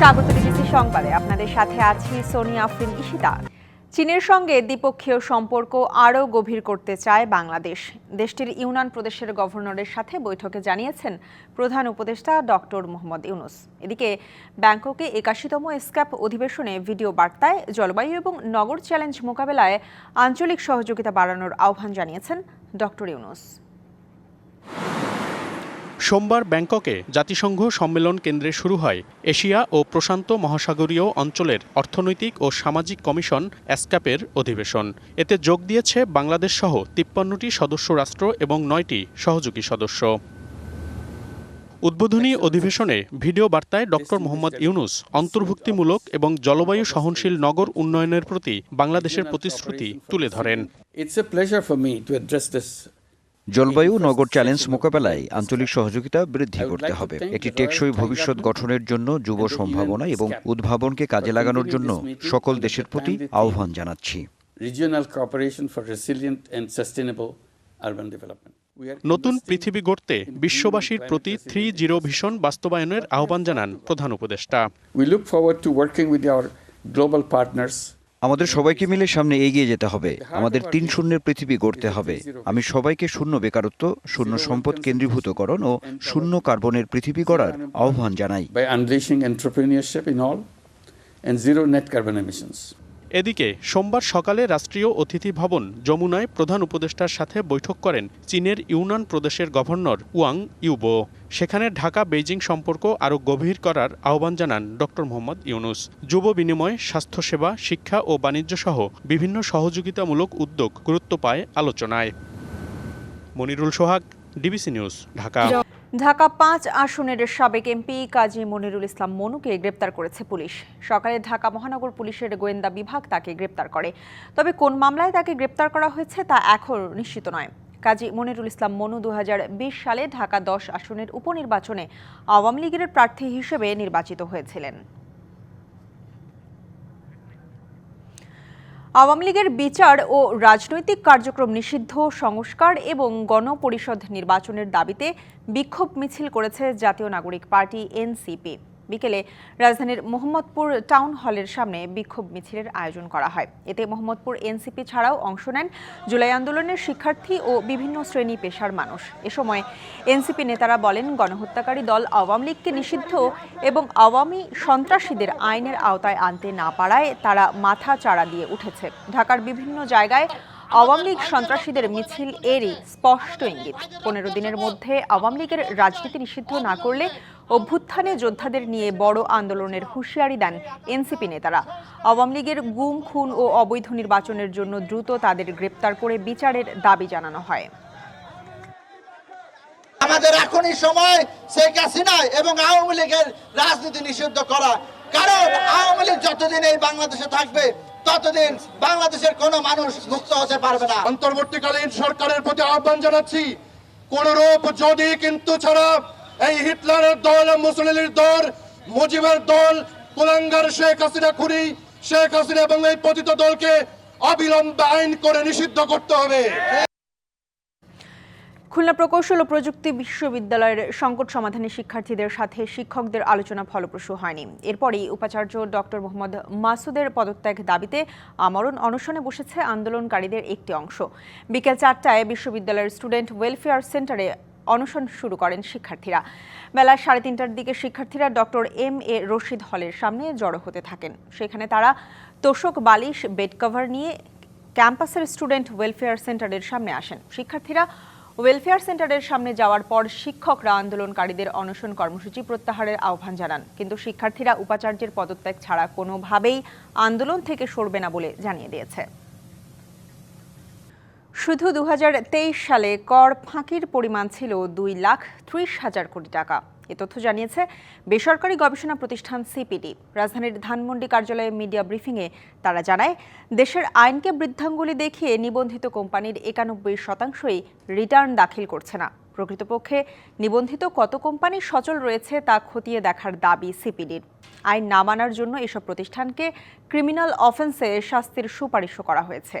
স্বাগত বিবিসি সংবাদে। আপনাদের সাথে আছি সোনিয়া আফরিন ইশিতা চীনের সঙ্গে দ্বিপক্ষীয় সম্পর্ক আরও গভীর করতে চায় বাংলাদেশ। দেশটির ইউনান প্রদেশের গভর্নরের সাথে বৈঠকে জানিয়েছেন প্রধান উপদেষ্টা ডক্টর মোহাম্মদ ইউনুস। এদিকে ব্যাংককে একাশিতম স্ক্যাপ অধিবেশনে ভিডিও বার্তায় জলবায়ু এবং নগর চ্যালেঞ্জ মোকাবেলায় আঞ্চলিক সহযোগিতা বাড়ানোর আহ্বান জানিয়েছেন ডক্টর ইউনুস। সোমবার ব্যাংককে জাতিসংঘ সম্মেলন কেন্দ্রে শুরু হয়। এশিয়া ও প্রশান্ত মহাসাগরীয় অঞ্চলের অর্থনৈতিক ও সামাজিক কমিশন অ্যাসক্যাপের অধিবেশন। এতে যোগ দিয়েছে বাংলাদেশ সহ তিপ্পান্নটি সদস্য রাষ্ট্র এবং নয়টি সহযোগী সদস্য। উদ্বোধনী অধিবেশনে ভিডিও বার্তায় ডক্টর মোহাম্মদ ইউনুস অন্তর্ভুক্তিমূলক এবং জলবায়ু সহনশীল নগর উন্নয়নের প্রতি বাংলাদেশের প্রতিশ্রুতি তুলে ধরেন। জলবায়ু নগর চ্যালেঞ্জ মোকাবেলায় আঞ্চলিক সহযোগিতা বৃদ্ধি করতে হবে। একটি টেকসই ভবিষ্যৎ গঠনের জন্য যুব সম্ভাবনা এবং উদ্ভাবনকে কাজে লাগানোর জন্য সকল দেশের প্রতি আহ্বান জানাচ্ছি। Urban development. নতুন পৃথিবী গড়তে বিশ্ববাসীর প্রতি থ্রি জিরো ভিশন বাস্তবায়নের আহ্বান জানান প্রধান উপদেষ্টা। We look forward to working with our global partners আমাদের সবাইকে মিলে সামনে এগিয়ে যেতে হবে। আমাদের তিন শূন্যের পৃথিবী গড়তে হবে। আমি সবাইকে শূন্য বেকারত্ব শূন্য সম্পদ কেন্দ্রীভূতকরণ ও শূন্য কার্বনের পৃথিবী গড়ার আহ্বান জানাই। And zero net carbon emissions. এদিকে, সোমবার সকালে রাষ্ট্রীয় অতিথি ভবন যমুনায় প্রধান উপদেষ্টার সাথে বৈঠক করেন চীনের ইউনান প্রদেশের গভর্নর ওয়াং ইউবো। সেখানে ঢাকা বেইজিং সম্পর্ক আরও গভীর করার আহ্বান জানান ডক্টর মোহাম্মদ ইউনুস। যুব বিনিময়, স্বাস্থ্যসেবা, শিক্ষা ও বাণিজ্য সহ বিভিন্ন সহযোগিতামূলক উদ্যোগ গুরুত্ব পায় আলোচনায়। Monirul Sohag, DBC news, Dhaka. Dhaka পাঁচ আসনের সাবেক এমপি কাজী মনিরুল ইসলাম মনুকে গ্রেপ্তার করেছে পুলিশ। সকালে ঢাকা মহানগর পুলিশের গোয়েন্দা বিভাগ তাকে গ্রেপ্তার করে। তবে কোন মামলায় তাকে গ্রেপ্তার করা হয়েছে তা এখন নিশ্চিত নয়। কাজী মনিরুল ইসলাম মনু দু হাজার বিশ সালে ঢাকা দশ আসনের উপনির্বাচনে আওয়ামী লীগের প্রার্থী হিসেবে নির্বাচিত হয়েছিলেন। আওয়ামী লীগের বিচার ও রাজনৈতিক কার্যক্রম নিষিদ্ধ, সংস্কার এবং গণপরিষদ নির্বাচনের দাবিতে বিক্ষোভ মিছিল করেছে জাতীয় নাগরিক পার্টি, এনসিপি। বিকেলে রাজধানীর মোহাম্মদপুর টাউন হলের সামনে বিক্ষোভ মিছিলের আয়োজন করা হয়। এতে মোহাম্মদপুর এনসিপি ছাড়াও অংশ নেন জুলাই আন্দোলনের শিক্ষার্থী ও বিভিন্ন শ্রেণি পেশার মানুষ। এ সময় এনসিপি নেতারা বলেন, গণহত্যাকারী দল আওয়ামী লীগকে নিষিদ্ধ এবং আওয়ামী সন্ত্রাসীদের আইনের আওতায় আনতে না পারায় তারা মাথা চাড়া দিয়ে উঠেছে। ঢাকার বিভিন্ন জায়গায় আওয়ামী লীগ সন্ত্রাসীদের মিছিল এরই স্পষ্ট ইঙ্গিত। পনেরো দিনের মধ্যে আওয়ামী লীগের রাজনীতি নিষিদ্ধ না করলে অভ্যুত্থানে যোদ্ধাদের নিয়ে বড় আন্দোলনের হুঁশিয়ারি দেন এনসিপি নেতারা। আওয়ামী লীগের গুম খুন ও অবৈধ নির্বাচনের জন্য দ্রুত তাদের গ্রেপ্তার করে বিচারের দাবি জানানো হয়। আমাদের এখনই সময় শেখ হাসিনা এবং আওয়ামী লীগের রাজনীতি নিষিদ্ধ করা। কারণ আওয়ামী লীগ যতদিন এই বাংলাদেশে থাকবে ততদিন বাংলাদেশের কোনো মানুষ মুক্ত হতে পারবে না। অন্তর্বর্তীকালীন সরকারের প্রতি আহ্বান জানাচ্ছি কোন রূপ যদি কিন্তু ছাড়া এই হিটলারের দল মুসলিমের দল, মুজিবের দল, কুলাঙ্গার শেখ হাসিনা খুনি, শেখ হাসিনা এবং এই পতিত দলকে অবিলম্বে আইন করে নিষিদ্ধ করতে হবে। খুলনা প্রকৌশল ও প্রযুক্তি বিশ্ববিদ্যালয়ের সংকট সমাধানে শিক্ষার্থীদের সাথে শিক্ষকদের আলোচনা ফলপ্রসূ হয়নি। এরপরই উপাচার্য ডক্টর মোহাম্মদ মাসুদের পদত্যাগ দাবিতে আমরণ অনশনে বসেছে আন্দোলনকারীদের একটি অংশ। বিকেল চারটায় বিশ্ববিদ্যালয়ের স্টুডেন্ট ওয়েলফেয়ার সেন্টারে অনশন শুরু করেন শিক্ষার্থীরা। বেলা সাড়ে তিনটার দিকে শিক্ষার্থীরা ডক্টর এম এ রশিদ হলের সামনে জড়ো হতে থাকেন। সেখানে তারা তোষক বালিশ, বেড কভার নিয়ে ক্যাম্পাসের স্টুডেন্ট ওয়েলফেয়ার সেন্টারের সামনে আসেন। শিক্ষার্থীরা ওয়েলফেয়ার সেন্টারের সামনে যাওয়ার পর শিক্ষকরা আন্দোলনকারীদের অনশন কর্মসূচি প্রত্যাহারের আহ্বান জানান। কিন্তু শিক্ষার্থীরা উপাচার্যের পদত্যাগ ছাড়া কোনোভাবেই আন্দোলন থেকে সরবে না বলে জানিয়ে দিয়েছে। শুধু দু হাজার তেইশ সালে কর ফাঁকির পরিমাণ ছিল দুই লাখ ত্রিশ হাজার কোটি টাকা। এ তথ্য জানিয়েছে বেসরকারি গবেষণা প্রতিষ্ঠান সিপিডি। রাজধানীর ধানমন্ডি কার্যালয়ে মিডিয়া ব্রিফিংয়ে তারা জানায়, দেশের আইনকে বৃদ্ধাঙ্গুলি দেখিয়ে নিবন্ধিত কোম্পানির একানব্বই শতাংশই রিটার্ন দাখিল করছে না। প্রকৃতপক্ষে নিবন্ধিত কত কোম্পানি সচল রয়েছে তা খতিয়ে দেখার দাবি সিপিডির। আইন না মানার জন্য এসব প্রতিষ্ঠানকে ক্রিমিনাল অফেন্সে শাস্তির সুপারিশও করা হয়েছে।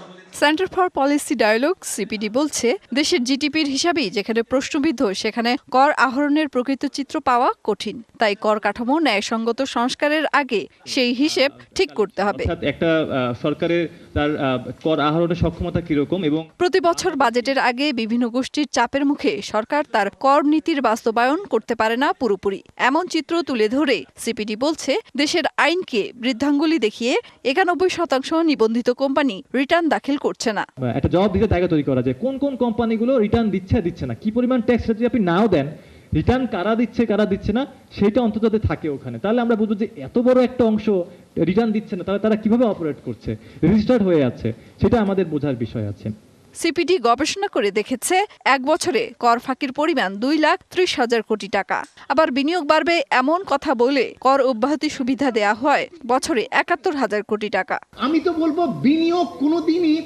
Centre for policy dialogue CPD বলছে দেশের জিডিপির হিসাবেই যেখানে প্রশ্নবিদ্ধ সেখানে কর আহরণের প্রকৃত চিত্র পাওয়া কঠিন। তাই কর কাঠামো ন্যায়সঙ্গত সংস্কারের আগে সেই হিসেব ঠিক করতে হবে। একটা সরকারের তার কর আহরণের সক্ষমতা কীরকম এবং প্রতি বছর বাজেটের আগে বিভিন্ন গোষ্ঠীর চাপের মুখে সরকার তার কর নীতির বাস্তবায়ন করতে পারে না পুরোপুরি। এমন চিত্র তুলে ধরে সিপিডি বলছে দেশের আইনকে বৃদ্ধাঙ্গুলি দেখিয়ে একানব্বই শতাংশ নিবন্ধিত কোম্পানি রিটার্ন দাখিল করছে। না। একটা জবাব দিতে জায়গা তৈরি করা যায়। কোন কোন কোম্পানিগুলো রিটার্ন দিচ্ছে দিচ্ছে না? কি পরিমাণ ট্যাক্স যদি আপনি নাও দেন রিটার্ন কারা দিচ্ছে কারা দিচ্ছে না, সেটা অন্তত থাকে ওখানে। তাহলে আমরা বুঝব যে এত বড় একটা অংশ রিটার্ন দিচ্ছে না, তাহলে তারা কীভাবে অপারেট করছে? রেজিস্টার্ড হয়ে আছে। সেটা আমাদের বোঝার বিষয় আছে। সিপিডি গবেষণা করে দেখেছে, এক বছরে কর ফাঁকির পরিমাণ দুই লাখ ত্রিশ হাজার কোটি টাকা। আবার বিনিয়োগ বাড়বে এমন কথা বলে কর অব্যাহতি সুবিধা দেয়া হয়, বছরে একাত্তর হাজার কোটি টাকা। আমি তো বলব, বিনিয়োগ কোনোদিনই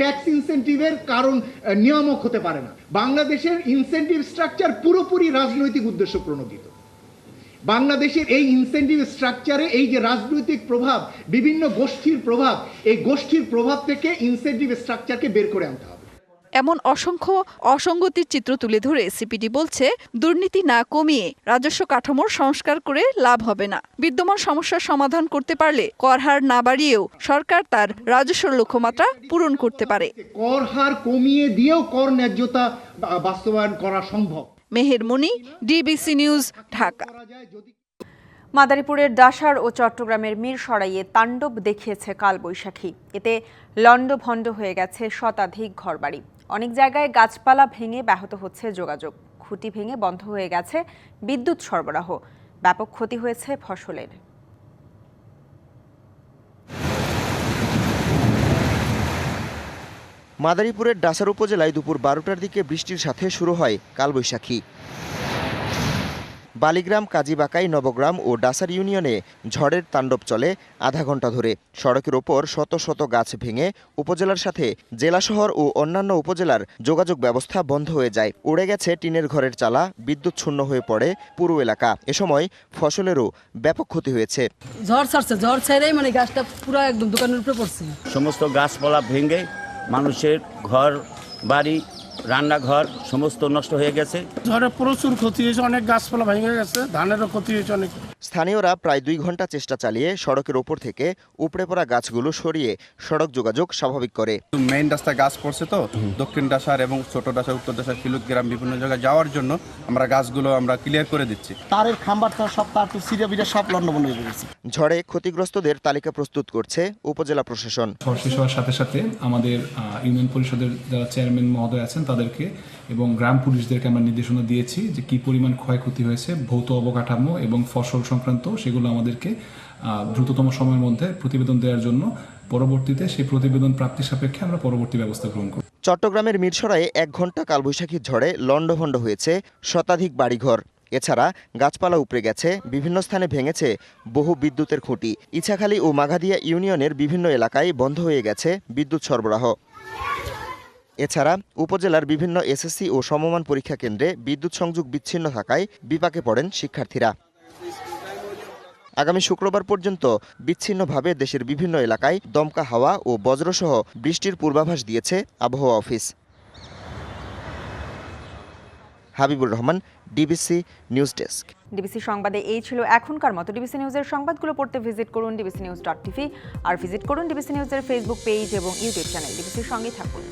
ট্যাক্স ইনসেন্টিভের কারণ নিয়ামক হতে পারে না। বাংলাদেশের ইনসেন্টিভ স্ট্রাকচার পুরোপুরি রাজনৈতিক উদ্দেশ্য প্রণোদিত। বাংলাদেশের এই ইনসেন্টিভ স্ট্রাকচারে এই যে রাজনৈতিক প্রভাব বিভিন্ন গোষ্ঠীর প্রভাব এই গোষ্ঠীর প্রভাব থেকে ইনসেন্টিভ স্ট্রাকচারকে বের করে আনতে হবে। এমন অসংখ্য অসঙ্গতির চিত্র তুলে ধরে সিপিডি বলছে দুর্নীতি না কমিয়ে রাজস্ব কাঠামোর সংস্কার করে লাভ হবে না। বিদ্যমান সমস্যার সমাধান করতে পারলে কর হার না বাড়িয়েও সরকার তার রাজস্ব লক্ষ্যমাত্রা পূরণ করতে পারে। কর হার কমিয়ে দিয়েও কর ন্যায্যতা বাস্তবায়ন করা সম্ভব। Meher Moni DBC news, Dhaka. মাদারীপুরের ডাসার ও চট্টগ্রামের মীর সরাইয়ে তাণ্ডব দেখিয়েছে কালবৈশাখী। এতে লণ্ডভণ্ড হয়ে গেছে শতাধিক ঘরবাড়ি। অনেক জায়গায় গাছপালা ভেঙে ব্যাহত হচ্ছে যোগাযোগ। খুঁটি ভেঙে বন্ধ হয়ে গেছে বিদ্যুৎ সরবরাহ। ব্যাপক ক্ষতি হয়েছে ফসলের। মাদারীপুরের ডাসার উপজেলায় দুপুর বারোটার দিকে বৃষ্টির সাথে শুরু হয় কালবৈশাখী। বালিগ্রাম কাজীবাকাই নবগ্রাম ও ডাসার ইউনিয়নে ঝড়ের তাণ্ডব চলে আধা ঘণ্টা ধরে। সড়কের ওপর শত শত গাছ ভেঙে উপজেলার সাথে জেলা শহর ও অন্যান্য উপজেলার যোগাযোগ ব্যবস্থা বন্ধ হয়ে যায়। উড়ে গেছে টিনের ঘরের চালা বিদ্যুৎ শূন্য হয়ে পড়ে পুরো এলাকা। এ সময় ফসলেরও ব্যাপক ক্ষতি হয়েছে। ঝড় ছাড়ছে ঝড় ছেড়েই মানে গাছটা পুরো একদম দোকানের উপরে পড়ছে। সমস্ত গাছপালা ভেঙে মানুষের ঘর বাড়ি রান্নাঘর সমস্ত নষ্ট হয়ে গেছে। ঝড়ে প্রচুর ক্ষতি হয়েছে অনেক গাছপালা ভেঙে গেছে ধানেরও ক্ষতি হয়েছে অনেক। স্থানীয়রা প্রায় দুই ঘণ্টা চেষ্টা চালিয়ে সড়কের ওপর থেকে উপড়ে পড়া গাছগুলো সরিয়ে সড়ক যোগাযোগ স্বাভাবিক করে। মেইন রাস্তায় গাছ পড়ছে তো দক্ষিণ ডাসার এবং ছোট ডাসা উত্তর ডাসার কিলুত গ্রাম বিভিন্ন জায়গায় যাওয়ার জন্য আমরা গাছগুলো আমরা ক্লিয়ার করে দিচ্ছি। তারের খাম্বার সব তার সিরিয়া বিটা সব লন্ডভন্ড হয়ে গেছে। ঝড়ে ক্ষতিগ্রস্তদের তালিকা প্রস্তুত করছে উপজেলা প্রশাসন। ঝড় শেষ হওয়ার সাথে সাথে আমাদের ইউনিয়ন পরিষদের যারা চেয়ারম্যান মহোদয় আছেন তাদেরকে এবং গ্রাম পুলিশদেরকে আমরা নির্দেশনা দিয়েছি যে কি পরিমাণ ক্ষয়ক্ষতি হয়েছে, ভৌত অবকাঠামো এবং ফসল সংক্রান্ত সেগুলো আমাদেরকে দ্রুততম সময়ের মধ্যে প্রতিবেদন দেওয়ার জন্য পরবর্তীতে সেই প্রতিবেদন প্রাপ্তির সাপেক্ষে আমরা পরবর্তী ব্যবস্থা গ্রহণ করব। চট্টগ্রামের মিরসরায়ে এক ঘণ্টা কালবৈশাখীর ঝড়ে লণ্ডভণ্ড হয়েছে শতাধিক বাড়িঘর। এছাড়া গাছপালা উপড়ে গেছে, বিভিন্ন স্থানে ভেঙেছে বহু বিদ্যুতের খুঁটি। ইছাখালী ও মাঘাদিয়া ইউনিয়নের বিভিন্ন এলাকায় বন্ধ হয়ে গেছে বিদ্যুৎ সরবরাহ। এছাড়া উপজেলার বিভিন্ন এসএসসি ও সমমান পরীক্ষা কেন্দ্রে বিদ্যুৎ সংযোগ বিচ্ছিন্ন থাকায় বিপাকে পড়েন শিক্ষার্থীরা। আগামী শুক্রবার পর্যন্ত বিচ্ছিন্নভাবে দেশের বিভিন্ন এলাকায় দমকা হাওয়া ও বজ্রসহ বৃষ্টির পূর্বাভাস দিয়েছে আবহাওয়া office. Habibur Rahman, DBC news desk. DBC সংবাদে এই ছিল এখনকার মতো। ডিবিসি নিউজের সংবাদগুলো পড়তে ভিজিট করুন ডিবিসি নিউজ ডট টিভি, আর ভিজিট করুন ডিবিসি নিউজের ফেসবুক পেজ এবং ইউটিউব চ্যানেল ডিবিসির সঙ্গে থাকুন।